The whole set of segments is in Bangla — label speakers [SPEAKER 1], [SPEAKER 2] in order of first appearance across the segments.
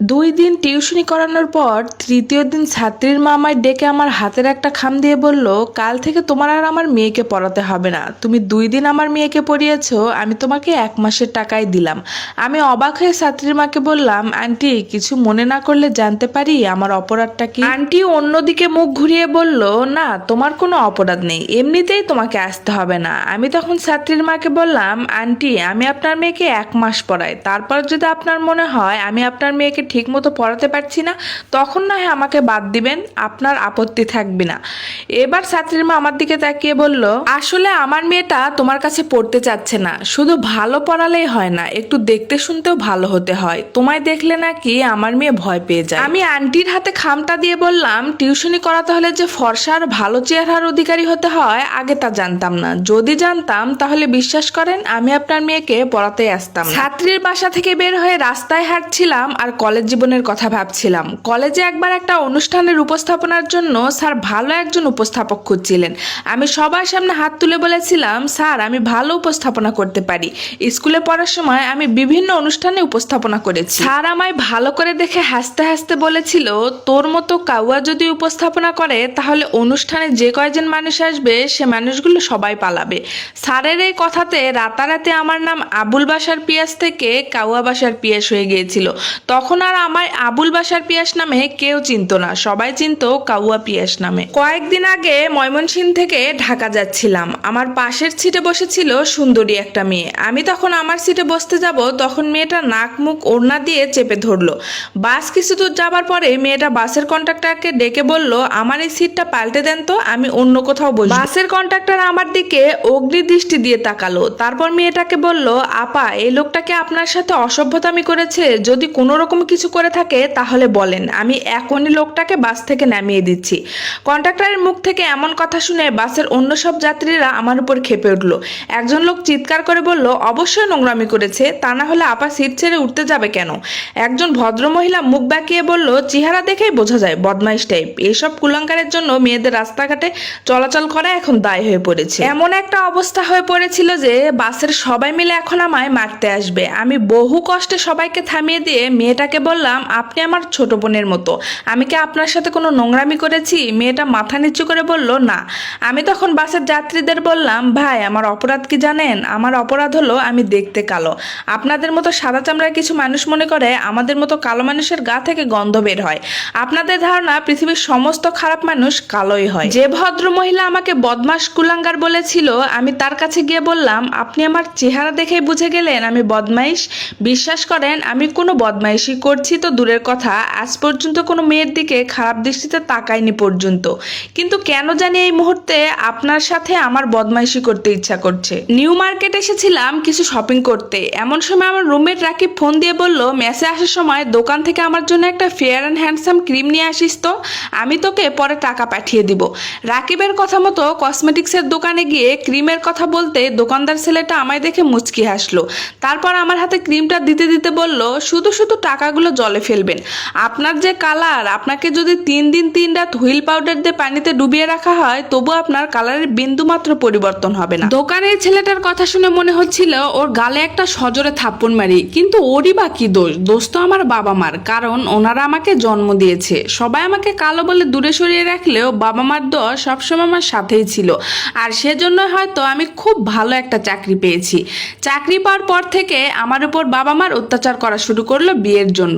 [SPEAKER 1] দুই দিন টিউশনি করানোর পর তৃতীয় দিন ছাত্রীর মা আমায় ডেকে আমার হাতের একটা খাম দিয়ে বলল, কাল থেকে তোমার আর আমার মেয়েকে পড়াতে হবে না। তুমি দুই দিন আমার মেয়েকে পড়িয়েছো, আমি তোমাকে এক মাসের টাকাই দিলাম। আমি অবাক হয়ে ছাত্রীর মাকে বললাম, আন্টি, কিছু মনে না করলে জানতে পারি আমার অপরাধটা কি? আন্টি অন্যদিকে মুখ ঘুরিয়ে বলল, না, তোমার কোনো অপরাধ নেই। এমনিতেই তোমাকে আসতে হবে না। আমি তখন ছাত্রীর মাকে বললাম, আন্টি, আমি আপনার মেয়েকে এক মাস পড়াই। তারপর যদি আপনার মনে হয়, আমি আপনার মেয়েকে ঠিক মতো পড়াতে পারছি না, তখন না হয় আমাকে বাদ দিবেন, আপনার আপত্তি থাকবে না। এবার ছাত্রীর মা আমার দিকে তাকিয়ে বলল, আসলে আমার মেয়েটা তোমার কাছে পড়তে চাচ্ছে না, শুধু ভালো পড়ালেই হয় না, একটু দেখতে শুনতেও ভালো হতে হয়। তোমায় দেখলে নাকি আমার মেয়ে ভয় পেয়ে যায়। আমি আন্টির হাতে খামটা দিয়ে বললাম, টিউশনি করাতে হলে যে ফর্সার ভালো চেহারার অধিকারী হতে হয়, আগে তা জানতাম না। যদি জানতাম, তাহলে বিশ্বাস করেন, আমি আপনার মেয়েকে পড়াতে আসতাম ছাত্রীর বাসা থেকে বের হয়ে রাস্তায় হাঁটছিলাম আর কলেজ জীবনের কথা ভাবছিলাম। কলেজে একবার একটা অনুষ্ঠানের উপস্থাপনার জন্য স্যার ভালো একজন উপস্থাপক খুঁজছিলেন। আমি সবার সামনে হাত তুলে বলেছিলাম, স্যার, আমি ভালো উপস্থাপনা করতে পারি। স্কুলে পড়ার সময় আমি বিভিন্ন অনুষ্ঠানে উপস্থাপনা করেছি। স্যার আমায় ভালো করে দেখে হাসতে হাসতে বলেছিল, তোর মতো কাউয়া যদি উপস্থাপনা করে, তাহলে অনুষ্ঠানে যে কয়জন মানুষ আসবে, সে মানুষগুলো সবাই পালাবে। স্যারের এই কথাতে রাতারাতি আমার নাম আবুল বাসার পিয়াস থেকে কাউয়া বাসার পিয়াস হয়ে গিয়েছিল। তখন আর আমায় আবুল বাসার পিয়াস নামে কেউ চিনতো না। সবাই চিনতো কাউয়া পিয়াস নামে। কয়েকদিন আগে ময়মনসিং থেকে ঢাকা যাচ্ছিলাম। আমার পাশের সিটে বসেছিল সুন্দরী একটা মেয়ে। আমি তখন আমার সিটে বসতে যাব, তখন মেয়েটা নাক মুখ ওড়না দিয়ে চেপে ধরলো। বাস কিছু দূর যাবার পরে মেয়েটা বাসের কন্ট্রাক্টরকে ডেকে বলল, আমার এই সিটটা পাল্টে দেন তো, আমি অন্য কোথাও বসবো। বাসের কন্ট্রাক্টর আমার দিকে অগ্নি দৃষ্টি দিয়ে তাকালো। তারপর মেয়েটাকে বলল, আপা, এই লোকটাকে আপনার সাথে অসভ্যতামি করেছে, যদি কোনো রকম কিছু করে থাকে, তাহলে বলেন, আমি এখনই লোকটাকে বাস থেকে নামিয়ে দিচ্ছি। কন্ট্রাক্টরের মুখ থেকে এমন কথা শুনে বাসের অন্য সব যাত্রীরা আমার উপর খেপে উঠল। একজন লোক চিৎকার করে বলল, অবশ্যই নোংরামি করেছে, তা না হলে আপা সিট ছেড়ে উঠতে যাবে কেন? একজন ভদ্রমহিলা মুখ বাঁকিয়ে বলল, চেহারা দেখেই বোঝা যায়, বদমাইশ টাইপ। এইসব কুলাঙ্কারের জন্য মেয়েদের রাস্তাঘাটে চলাচল করা এখন দায় হয়ে পড়েছে। এমন একটা অবস্থা হয়ে পড়েছিল যে, বাসের সবাই মিলে এখন আমায় মারতে আসবে। আমি বহু কষ্টে সবাইকে থামিয়ে দিয়ে মেয়েটাকে বললাম, আপনি আমার ছোট বোনের মতো। আমি কি আপনার সাথে কোনো নোংরামি করেছি? মেয়েটা মাথা নিচু করে বলল, না। আমি তখন বাসের যাত্রীদের বললাম, ভাই, আমার অপরাধ কি জানেন? আমার অপরাধ হলো আমি দেখতে কালো। আপনাদের মতো সাদা চামড়ার কিছু মানুষ মনে করে আমাদের মতো কালো মানুষের গা থেকে গন্ধ বের হয়। আপনাদের ধারণা, পৃথিবীর সমস্ত খারাপ মানুষ কালোই হয়। যে ভদ্র মহিলা আমাকে বদমাস কুলাঙ্গার বলেছিল, আমি তার কাছে গিয়ে বললাম, আপনি আমার চেহারা দেখেই বুঝে গেলেন আমি বদমাইশ। বিশ্বাস করেন, আমি কোনো বদমাইশি করছি তো দূরের কথা, আজ পর্যন্ত কোনো মেয়ের দিকে খারাপ দৃষ্টিতে তাকাইনি পর্যন্ত। কিন্তু কেন জানি এই মুহূর্তে আপনার সাথে আমার বদমাইশি করতে ইচ্ছা করছে। নিউ মার্কেট এসেছিলাম কিছু শপিং করতে। এমন সময় আমার রুমমেট রাকিব ফোন দিয়ে বলল, মেসে আসার সময় দোকান থেকে আমার জন্য একটা ফেয়ার অ্যান্ড হ্যান্ডসাম ক্রিম নিয়ে আসিস তো, আমি তোকে পরে টাকা পাঠিয়ে দিব। রাকিবের কথা মতো কসমেটিক্সের দোকানে গিয়ে ক্রিমের কথা বলতে দোকানদার ছেলেটা আমায় দেখে মুচকি হাসলো। তারপর আমার হাতে ক্রিমটা দিতে দিতে বলল, শুধু শুধু টাকাগুলো জলে ফেলবেন। আপনার যে কালার আপনাকে যদি তিন দিন তিন রাত হুইল পাউডার দিয়ে পানিতে ডুবিয়ে রাখা হয়, তবু আপনার কালারের বিন্দু মাত্র পরিবর্তন হবে না। দোকানের ছেলেটার কথা শুনে মনে হচ্ছিল, ওর গালে একটা সজোরে থাপ্পড় মারি। কিন্তু ওরই বা কি দোষ? দোষ তো আমার বাবা মার, কারণ ওনারা আমাকে জন্ম দিয়েছে। সবাই আমাকে কালো বলে দূরে সরিয়ে রাখলেও বাবা মার দোষ সবসময় আমার সাথেই ছিল। আর সেজন্য হয়তো আমি খুব ভালো একটা চাকরি পেয়েছি। চাকরি পাওয়ার পর থেকে আমার উপর বাবা মার অত্যাচার করা শুরু করল বিয়ের জন্য।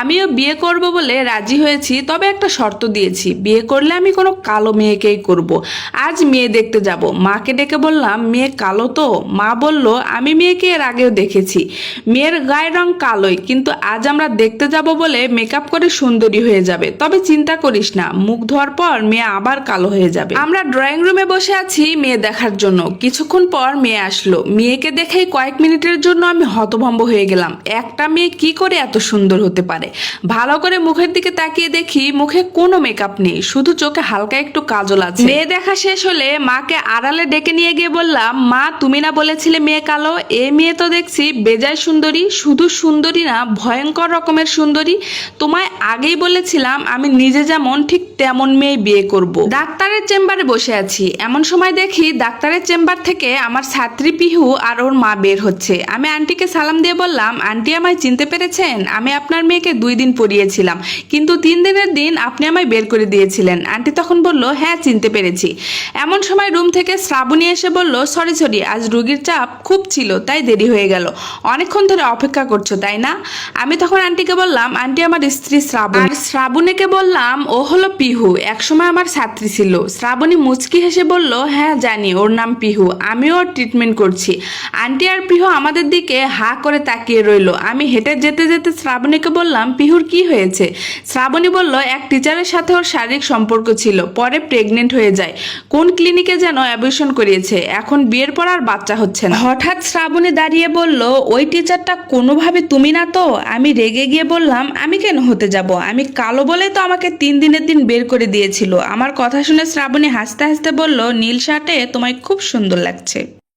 [SPEAKER 1] আমিও বিয়ে করব বলে রাজি হয়েছি, তবে একটা শর্ত দিয়েছি। বিয়ে করলে আমি কোনো কালো মেয়েকেই করব। আজ মেয়ে দেখতে যাব। মাকে ডেকে বললাম, মেয়ে কালো তো? মা বলল, আমি মেয়েকে এর আগেও দেখেছি। মেয়ের গায়ের রং কালোই, কিন্তু আজ আমরা দেখতে যাব বলে মেকআপ করে সুন্দরী হয়ে যাবে। তবে চিন্তা করিস না, মুখ ধোয়ার পর মেয়ে আবার কালো হয়ে যাবে। আমরা ড্রয়িং রুমে বসে আছি মেয়ে দেখার জন্য। কিছুক্ষণ পর মেয়ে আসলো। মেয়েকে দেখেই কয়েক মিনিটের জন্য আমি হতভম্ব হয়ে গেলাম। একটা মেয়ে কি করে এত সুন্দর হতে পারে। ভালো করে মুখের দিকে তাকিয়ে দেখি মুখে কোনো মেকআপ নেই, শুধু চোখে হালকা একটু কাজল আছে। মেয়ে দেখা শেষ হলে মাকে আড়ালে ডেকে নিয়ে গিয়ে বললাম, মা, তুমি না বলেছিলে মেয়ে কালো? এ মেয়ে তো দেখছি বেজায় সুন্দরী, শুধু সুন্দরী না, ভয়ঙ্কর রকমের সুন্দরী। তোমায় আগেই বলেছিলাম আমি নিজে যেমন, ঠিক তেমন মেয়ে বিয়ে করব। ডাক্তারের চেম্বারে বসে আছি। এমন সময় দেখি ডাক্তারের চেম্বার থেকে আমার ছাত্রী পিহু আর ওর মা বের হচ্ছে। আমি আন্টিকে সালাম দিয়ে বললাম, আন্টি আমায় চিনতে পেরেছেন? আমি আপনার মেয়েকে দুই দিন পড়িয়েছিলাম। কিন্তু তিন দিনের দিন আপনি আমায় বের করে দিয়েছিলেন। আন্টি তখন বলল হ্যাঁ চিনতে পেরেছি। এমন সময় রুম থেকে শ্রাবণী এসে বলল, সরি সরি, আজ রুগীর চাপ খুব ছিল, তাই দেরি হয়ে গেল। অনেকক্ষণ ধরে অপেক্ষা করছ, তাই না? আমি তখন আন্টিকে বললাম, আন্টি আমার স্ত্রী শ্রাবণ। শ্রাবণীকে বললাম, ও হলো পিহু, একসময় আমার ছাত্রী ছিল। শ্রাবণী মুচকি হেসে বলল হ্যাঁ জানি, ওর নাম পিহু, আমিও ওর ট্রিটমেন্ট করছি। আন্টি আর পিহু আমাদের দিকে হা করে তাকিয়ে রইল। আমি হেঁটে যেতে যেতে শ্রাবণীকে বললাম, পিহুর কি হয়েছে? শ্রাবণী বলল, এক টিচারের সাথে ওর শারীরিক সম্পর্ক ছিল, পরে প্রেগনেন্ট হয়ে যায়। কোন ক্লিনিকে যেন অ্যাবর্শন করিয়েছে? এখন বিয়ের পর আর বাচ্চা হচ্ছে না। হঠাৎ শ্রাবণী দাঁড়িয়ে বলল, ওই টিচারটা কোনোভাবে তুমি না তো? আমি রেগে গিয়ে বললাম, আমি কেন হতে যাব? আমি কালো বলে তো আমাকে তিন দিনের দিন বের করে দিয়েছিল। আমার কথা শুনে শ্রাবণী হাসতে হাসতে বলল, নীল শার্টে তোমায় খুব সুন্দর লাগছে।